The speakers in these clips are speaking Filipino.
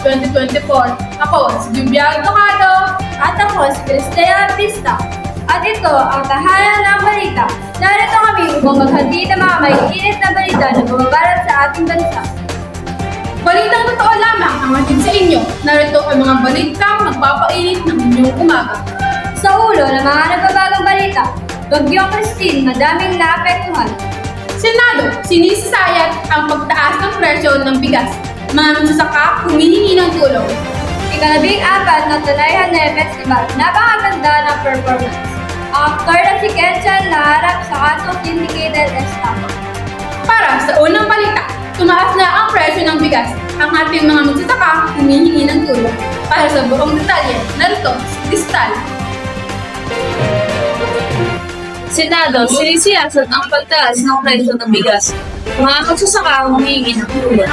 2024. Ako, si Jubian Tocado. At ako si Cristea Pista. At ito ang tahanan ng balita. Narito kami upang maghandi ng mga may init na balita na bumabarat sa ating bansa. Balitang totoo lamang ang atin sa inyo. Narito ay mga balitang magpapainit ng inyong umaga. Sa ulo ng mga nagbabagang balita, Bagyong Christine madaming naapektuhan. Senado, sinisisayat ang pagtaas ng presyo ng bigas. Mga magsasaka humihingi ng tulong. Ikalabing apat na Tunayhan na Festival, napakaganda ng performance. Ang aktor na si Kenchan naharap sa kasong syndicated estafa. Para sa unang balita, tumaas na ang presyo ng bigas. Ang ating mga magsasaka humihingi ng tulong. Para sa buong detalye, narito Senado, sinisiyasat ang pagtaas ng presyo ng bigas. Mga magsasaka ang humingi ng tulong.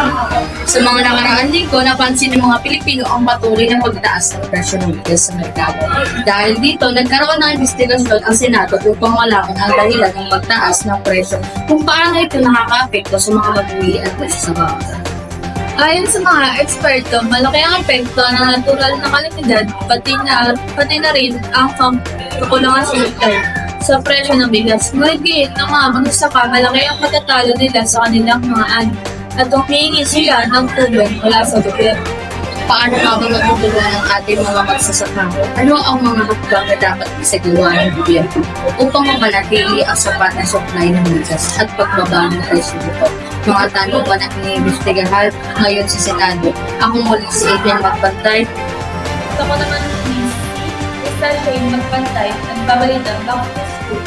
Sa mga nakaraan linggo, napansin ng mga Pilipino ang patuloy na pagtaas ng presyo ng bigas sa merkado. Dahil dito, nagkaroon ng investigasyon ang Senado upang malaman ang dahilan ng pagtaas ng presyo kung paano ito nakaka-apekto sa mga mag-uwi at magsasaka. Ayon sa mga eksperto, malaki ang epekto ng natural na kalamidad, pati na, pati na rin ang kakulangan sa sektor sa presyo ng bigas. Ngunit gayon ng mga magsasaka, malaki ang matatalo nila sa kanilang mga ani at humihingi sila ng tulong mula sa gobyerno. Paano nga ba matutulungan ang ating mga magsasaka? Ano ang mga hakbang na dapat isagawa ng gobyerno upang mapanatili ang sapat na supply ng bigas at pagbaba ng presyo nito? Mga tanong pa na iniimbestigahan ngayon sa Senado. Ako muli si Adrian Magpantay. Ako naman si Crystal Shane Magpantay, nagbabalita back to school.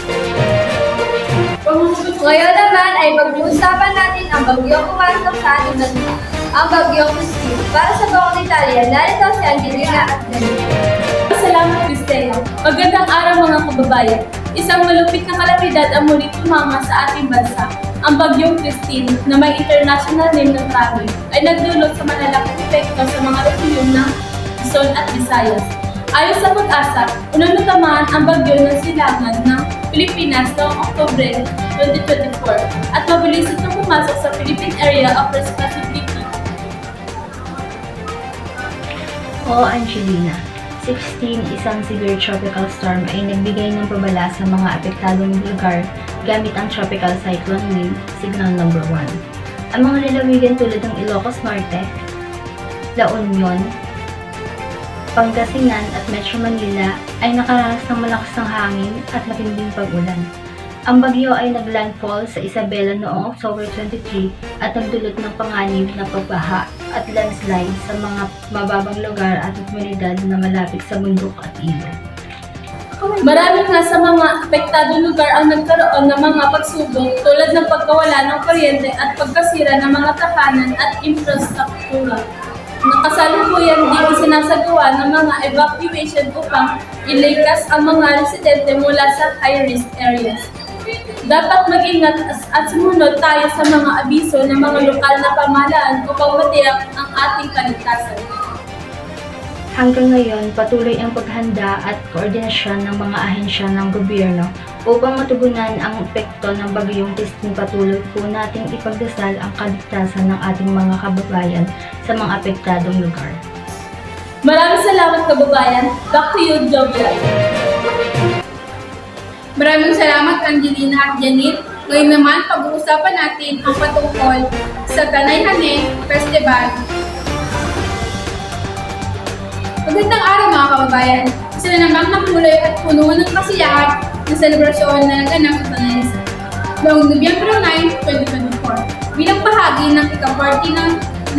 Ngayon naman ay pag-uusapan natin ang bagyong pumasok sa ating bansa. Ang bagyong Christine. Para sa buong detalye, narito si Angelina at Janine. Salamat, Cristela. Magandang araw mga kababayan. Isang malupit na kalamidad ang muli tumama sa ating bansa. Ang bagyong Christine, na may international name ng Travel, ay nagdulot sa malalaking epekto sa mga rehiyon ng Luzon at Visayas. Ayon sa pag-asa, unang natamaan ang bagyo ng silangan ng Pilipinas noong Oktubre 2024 at mabilis itong pumasok sa Philippine Area of Responsibility Oo, Angelina. 16, isang severe tropical storm ay nagbigay ng pabala sa mga apektadong lugar gamit ang tropical cyclone wind, signal number 1. Ang mga lalawigan tulad ng Ilocos Norte, La Union, Pangasinan at Metro Manila ay nakaranas ng malakas ng hangin at matinding pag-ulan. Ang bagyo ay naglandfall sa Isabela noong October 23 at nagdulot ng panganib na pagbaha at landslide sa mga mababang lugar at komunidad na malapit sa bundok at ilog. Marami nga sa mga apektadong lugar ang nagkaroon ng mga pagsubok tulad ng pagkawala ng kuryente at pagkasira ng mga tahanan at infrastruktura. Nakasalukuyan din sinasagawa ng mga evacuation upang ilikas ang mga residente mula sa high-risk areas. Dapat mag-ingat at sumunod tayo sa mga abiso ng mga lokal na pamahalaan upang matiyak ang ating kaligtasan. Hanggang ngayon, patuloy ang paghanda at koordinasyon ng mga ahensya ng gobyerno upang matugunan ang epekto ng bagyong Christine patuloy po nating ipagdasal ang kaligtasan ng ating mga kababayan sa mga apektadong lugar. Maraming salamat kababayan. Back to you, Jovial. Maraming salamat Angelina at Janine. Ngayon naman, pag-uusapan natin ang patungkol sa Tanayhane Festival. Magandang araw mga kababayan. Isa na namang makulay at puno ng kasiyahan na selebrasyon na naganap sa Tanayhane. Noong Nobyembre 9, 2024, bilang bahagi ng ika-party ng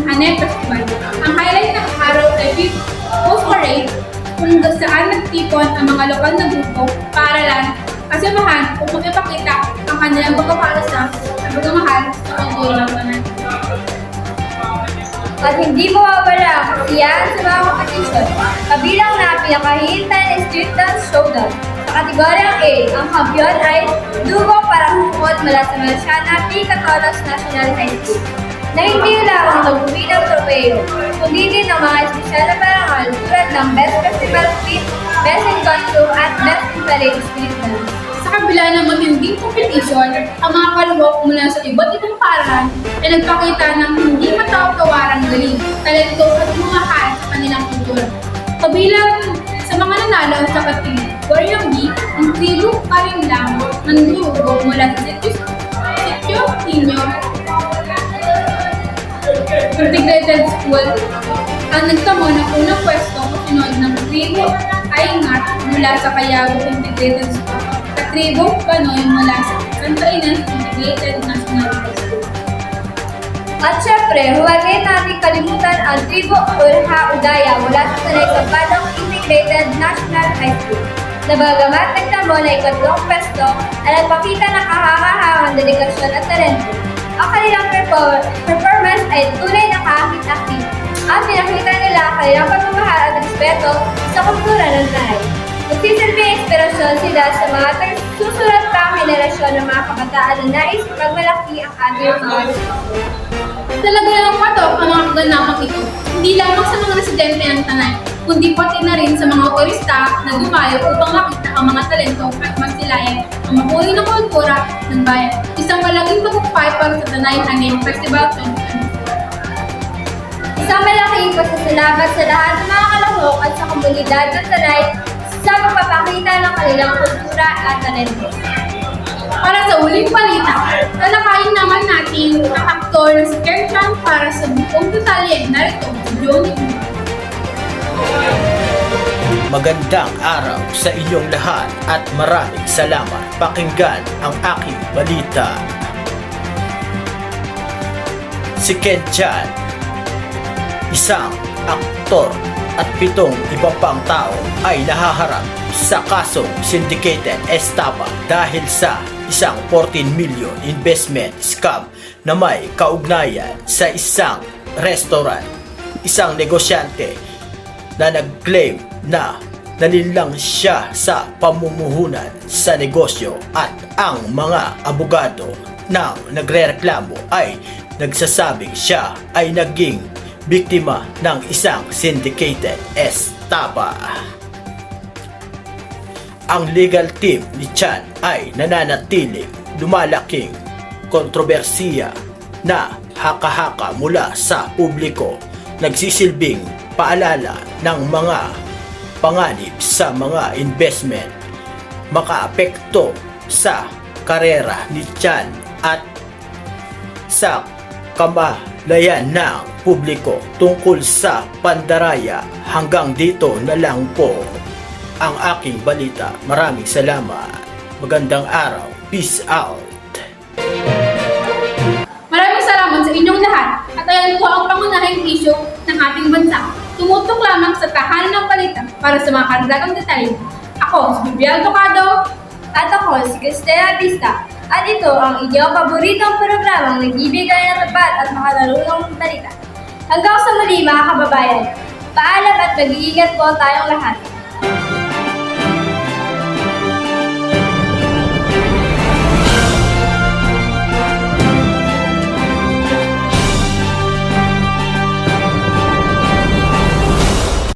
Hane Festival. Ang highlight ng araw ay Fifth Post Parade kung saan nagtipon ang mga lokal na grupo, paaralan, kasamahan upang ipakita ang kanilang hindi mawawala kasiyahan sa mga kompetisyon. Kabilang na pinakahihintay na Street Dance Showdown. Sa kategoryang A, ang kampiyon ay Dugo para Hukot mula sa Marciana P. Catolos National High School na hindi lamang nag-uwi ng tropeyo, kundi din ng mga espesyal na parangal tulad ng Best Festival Queen, Best in Costume at Best in Ballet Street Dance. Kabila ng matinding kompetisyon, ang mga kalawak mula sa iba't ibang paaralan ay nagpakita ng hindi matawag-tawarang galing, talento at mga sa Kabilang sa mga nanalo sa kategoryang B, ang tribu pa rin lang ng mula sa Sitio, Sitio Tino Integrated School ang nagtamo ng unang pwesto kasunod ng tribu Aingat mula sa Cayao Integrated School at tribu Panoy mula sa Santa Ines Integrated National High School. At syempre, huwag din natin kalimutan ang tribo Urha Udaya mula sa Tanay sa Badong Integrated National High School. Na bagamat nagtamo na ikatlong pwesto, ay nagpakita ng kahangahangang dedikasyon at talento. Ang kanilang perfor- performance ay tunay na kahit-akit at pinakita nila ang kanilang pagmamahal Inspirasyon sila sa mga susunod pang henerasyon ng mga kabataan na nais pagmalaki ang ating mga Talaga namang patok ang mga kaganapang ito, hindi lamang sa mga residente ng Tanay, kundi pati na rin sa mga turista na dumayo upang makita ang mga talento at masilayan ang makuling na kultura ng bayan. Isang malaking tagumpay para sa Tanay Hangin Festival 2024. Isang malaking pasasalamat sa lahat ng mga kalahok at sa komunidad ng Tanay kanilang kultura at talento. Para sa uling balita, talakayin naman natin ang aktor na si Chan para sa buong detalye. Narito si Johnny Magandang araw sa inyong lahat at maraming salamat pakinggan ang aking balita. Si Ken Chan, isang aktor at pitong iba pang tao ay nahaharap sa kasong syndicated estafa dahil sa isang 14 million investment scam na may kaugnayan sa isang restaurant. Isang negosyante na nag-claim na nalinlang siya sa pamumuhunan sa negosyo at ang mga abogado na nagrereklamo ay nagsasabing siya ay naging biktima ng isang syndicated estafa. Ang legal team ni Chan ay nananatiling lumalaking kontrobersiya na haka-haka mula sa publiko. Nagsisilbing paalala ng mga panganib sa mga investment. Makaapekto sa karera ni Chan at sa kamalayan ng publiko tungkol sa pandaraya. Hanggang dito na lang po ang aking balita. Maraming salamat. Magandang araw. Peace out. Maraming salamat sa inyong lahat at ayan po ang pangunahing issue ng ating bansa. Tumutok lamang sa tahanan ng balita para sa mga karagdagang detalye. Ako, si Bibial Tocado, At ako, si Cristina Vista. At ito ang inyong paboritong programang nagbibigay ng tapat at makararunong balita. Hanggang sa muli mga kababayan, paalam at mag-iingat po tayong lahat.